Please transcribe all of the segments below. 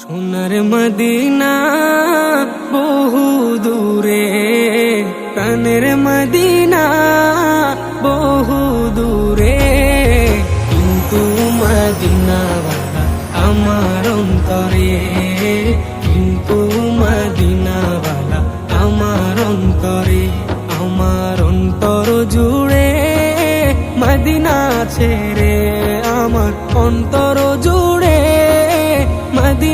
সোনার মদিনা বহু দূরে, প্রাণের মদিনা বহু দূরে। কিন্তু মদিনাওয়ালা আমার অন্তরে, কিন্তু মদিনাওয়ালা আমার অন্তরে, আমার অন্তর জুড়ে মদিনা ছেড়ে আমার অন্তর জুড়ে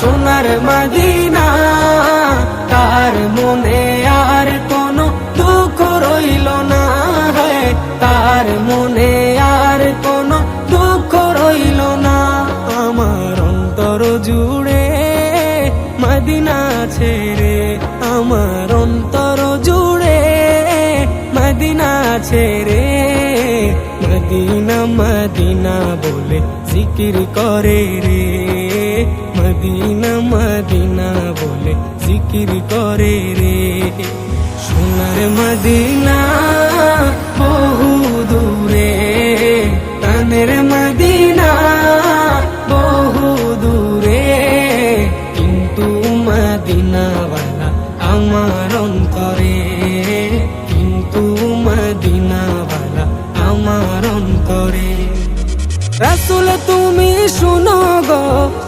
সোনার মদিনা তার মনে আর কোনো দুঃখ রইল না है তার মনে আর কোনো দুঃখ রইল না। আমার অন্তর জুড়ে মদিনা ছেড়ে, আমার অন্তর জুড়ে মদিনা ছেড়ে। মদিনা মদিনা বলে জিকির করে রে। মদিনা মদিনা বলে জিকির করে রে। সোনার মদিনা রাসুল, তুমি শুনো গো,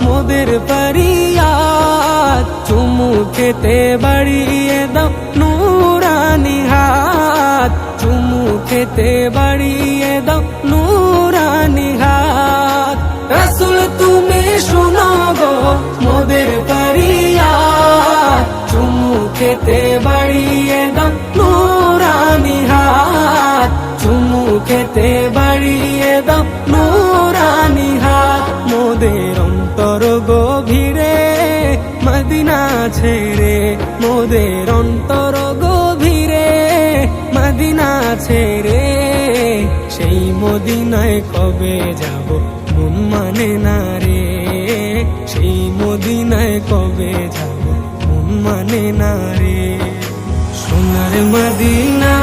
মোদের পারিয়াত চুমু খেতে বাড়িয়ে দাও নুরানি হাত। চুমু খেতে বাড়িয়ে দাও নুরানি হাত। রাসুল, তুমি শুনো গো, মোদের পারিয়াত চুমু খেতে বাড়িয়ে দাও নুরানি হাত। খেতে বাড়িয়ে দাও নুরানি হাত মোদের অন্তর গভীরে, মদিনা ছেড়ে। মোদের অন্তর গভীরে, মদিনা ছেড়ে। সেই মদিনায় কবে যাব মন মানে না রে? সেই মদিনায় কবে যাব মন মানে না রে? সোনার মদিনা